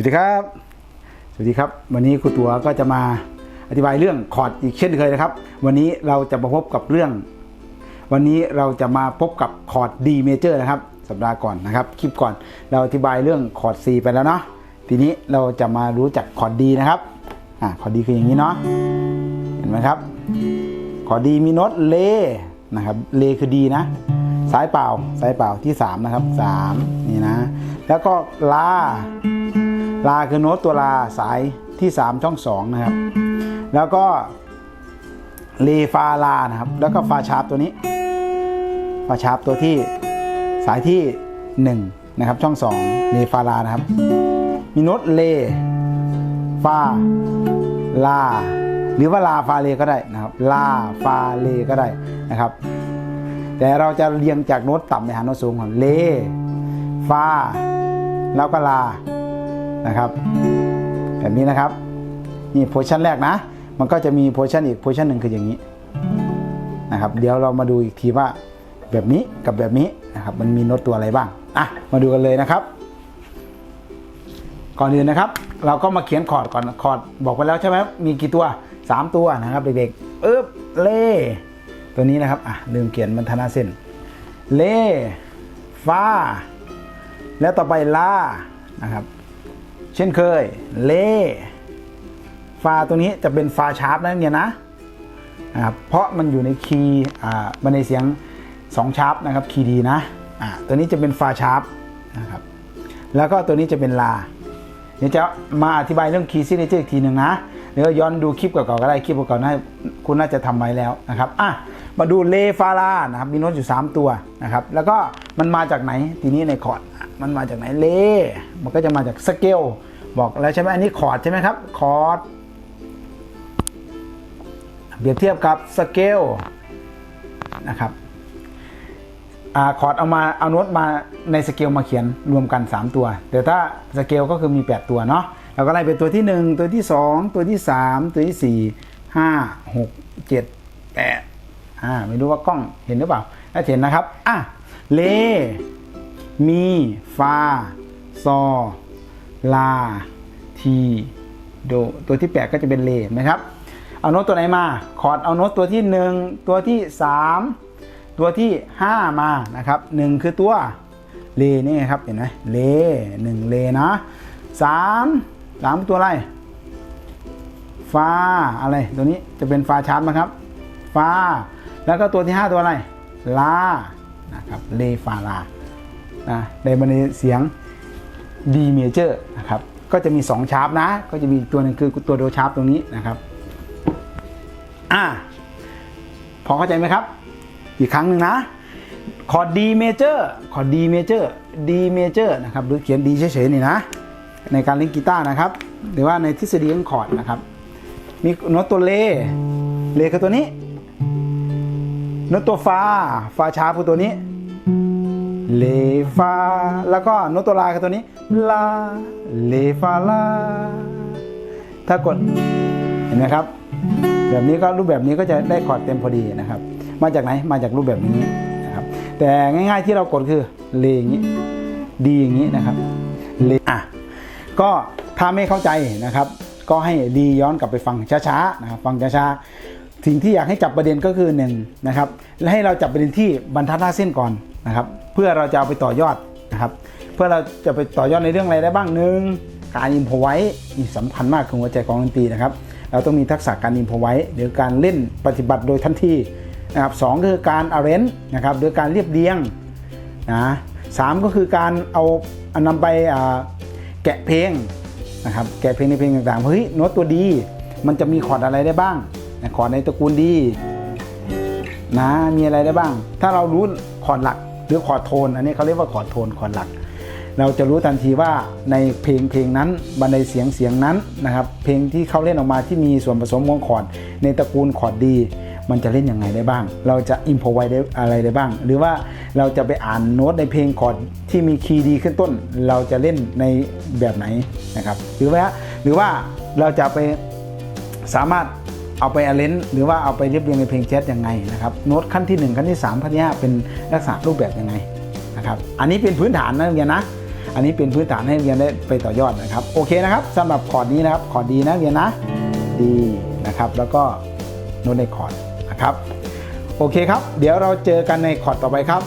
สวัสดีครับ สวัสดีครับ วันนี้ครูตัวก็จะมาอธิบายเรื่องคอร์ดอีกเช่นเคยนะครับ วันนี้เราจะมาพบกับเรื่อง วันนี้เราจะมาพบกับคอร์ด D major นะครับ สัปดาห์ก่อนนะครับ คลิปก่อนเราอธิบายเรื่องคอร์ด C ไปแล้วเนาะ ทีนี้เราจะมารู้จักคอร์ด D นะครับอ่าคอร์ด D คืออย่างนี้เนาะ เห็นไหมครับ คอร์ด D มีโน้ตเลนะครับ เลคือดีนะ สายเปล่า สายเปล่าที่ 3 นะครับ 3 นี่นะ แล้วก็ลา ลาคือโน้ตตัวลาสายที่ 3 ช่อง 2 นะครับ แล้วก็เลฟาลานะครับ แล้วก็ฟาชาร์ปตัวนี้ ฟาชาร์ปตัวที่สายที่ 1 นะครับ ช่อง 2 เลฟาลานะครับ มีโน้ตเลฟาลา หรือว่าลาฟาเลก็ได้นะครับ ลาฟาเลก็ได้นะครับ แต่เราจะเรียงจากโน้ตต่ำไปหาโน้ตสูงก่อนเลฟาแล้วก็ลา นะครับแบบนี้นะครับนี่โพชั่นแรกนะ มันก็จะมีโพชั่นอีกโพชั่นหนึ่งคืออย่างนี้นะครับเดี๋ยวเรามาดูอีกทีว่าแบบนี้กับแบบนี้นะครับมันมีโน้ตตัวอะไรบ้างอะมาดูกันเลยนะครับ ก่อนอื่นนะครับ เราก็มาเขียนคอร์ดก่อนคอร์ดบอกไปแล้วใช่ไหมมีกี่ตัว 3 ตัวนะครับเด็กๆเอ๊บเล่ตัวนี้นะครับอะลืมเขียนมันธนาเส้นเล่ฟาแล้วต่อไปลานะครับ เช่นเคย เลฟาตัวนี้จะเป็นฟาชาร์ปนะเนี่ยนะนะครับเพราะมันอยู่ในคีย์อ่ามันในเสียง2ชาร์ปนะครับคีย์ดีนะอ่าตัวนี้จะเป็นฟาชาร์ปนะครับแล้วก็ตัวนี้จะเป็นลาเดี๋ยวจะมาอธิบายเรื่องคีย์ซิเนเจอร์อีกทีหนึ่งนะเดี๋ยวย้อนดูคลิปเก่าๆก็ได้คลิปเก่าๆน่าคุณน่าจะทำไว้แล้วนะครับอะ มาดูเลฟาลานะครับมีโน้ตอยู่ 3 ตัวนะครับแล้วก็มันมาจากไหนทีนี้ในคอร์ดมันมาจากไหนเล มันก็จะมาจากสเกลบอกแล้วใช่ไหมอันนี้คอร์ดใช่ไหมครับคอร์ดเปรียบเทียบกับสเกลนะครับอคอร์ดเอามาเอาโน้ตมาในสเกลมาเขียนรวมกัน 3 ตัว แต่ถ้าสเกลก็คือมี 8 ตัวเนาะเราก็ไล่เป็นตัวที่ 1 ตัวที่ 2 ตัวที่ 3 ตัวที่ 4 5 6 7 8 อ่าไม่รู้ว่ากล้องเห็นหรือเปล่าถ้าเห็นนะครับอะเล มีฟาซอลา ทีโดตัวที่8ก็จะเป็นเลนไหมครับ เอาโน้ตตัวไหนมา คอร์ดเอาโน้ตตัวที่1ตัวที่3ตัวที่5มานะครับ1คือตัวเลนี่ครับเห็นไหมเล1เลนะ3 3ตัวอะไรฟาอะไรตัวนี้จะเป็นฟาชาร์ปนะครับฟา แล้วก็ตัวที่ 5 ตัวอะไรลานะครับเลฟาลานะในบันทึกเสียง D major นะครับก็จะมี 2 ชาร์ปนะ ก็จะมีตัวหนึงคือตัวโดชาร์ปตรงนี้นะครับอ่าพอเข้าใจไหมครับ อีกครั้งหนึ่งนะคอร์ด D major คอร์ด D major D major นะครับหรือเขียน D เฉยๆนี่นะ ในการเล่นกีตาร์นะครับ หรือว่าในทฤษฎีของคอร์ดนะครับ มีโน้ตตัวเลเลคือตัวนี้ น้ตตัวฟาฟาชาร์ปคือตัวนี้เลฟาแล้วก็โน้ตตัวลาคือตัวนี้ลาเลฟาลาถ้ากดเห็นไหมครับ แบบนี้ก็รูปแบบนี้ก็จะได้คอร์ดเต็มพอดีนะครับ มาจากไหนมาจากรูปแบบนี้นะครับ แต่ง่ายๆที่เรากดคือเลอย่างนี้ดีอย่างนี้นะครับเลอะก็ถ้าไม่เข้าใจนะครับ ก็ให้ดีย้อนกลับไปฟังช้าๆนะครับฟังช้าๆ สิ่งที่อยากให้จับประเด็นก็คือหนึ่งนะครับและให้เราจับประเด็นที่บรรทัดหน้าเส้นก่อนนะครับ เพื่อเราจะเอาไปต่อยอดนะครับ เพื่อเราจะไปต่อยอดในเรื่องอะไรได้บ้างหนึ่งการอินพอไว้นี่สำคัญมากคือหัวใจของดนตรีนะครับ เราต้องมีทักษะการอินพอไว้หรือการเล่นปฏิบัติโดยทันทีนะครับสองคือการอาร์เรนนะครับหรือการเรียบเรียงนะสามก็คือการเอาเอานำไปแกะเพลงนะครับแกะเพลงในเพลงต่างๆเฮ้ยโน้ตตัวดี มันจะมีคอร์ดอะไรได้บ้าง นะคอร์ดในตระกูลดีนะมีอะไรได้บ้าง ถ้าเรารู้คอร์ดหลักหรือคอร์ดโทน อันนี้เขาเรียกว่าคอร์ดโทนคอร์ดหลัก เราจะรู้ทันทีว่าในเพลงเพลงนั้นบันไดเสียงเสียงนั้นนะครับ เพลงที่เขาเล่นออกมาที่มีส่วนผสมของคอร์ดในตระกูลคอร์ดดี มันจะเล่นยังไงได้บ้าง เราจะอิมพอไว้ได้อะไรได้บ้าง หรือว่าเราจะไปอ่านโน้ตในเพลงคอร์ดที่มีคีย์ดีขึ้นต้น เราจะเล่นในแบบไหนนะครับ หรือว่าหรือว่าเราจะไปสามารถ เอาไปอาเลนหรือว่าเอาไปเรียบเรียงในเพลงแจ๊สยังไงนะครับโน้ตขั้นที่ 1 ขั้นที่ 3 ขั้นที่ 5 เป็นลักษณะรูปแบบยังไงนะครับอันนี้เป็นพื้นฐานนะเรียนนะ อันนี้เป็นพื้นฐานให้เรียนได้ไปต่อยอดนะครับโอเคนะครับสำหรับคอร์ดนี้นะครับคอร์ดดีนะเรียนนะดีนะครับแล้วก็โน้ตในคอร์ดนะครับโอเคครับ เดี๋ยวเราเจอกันในคอร์ดต่อไปครับ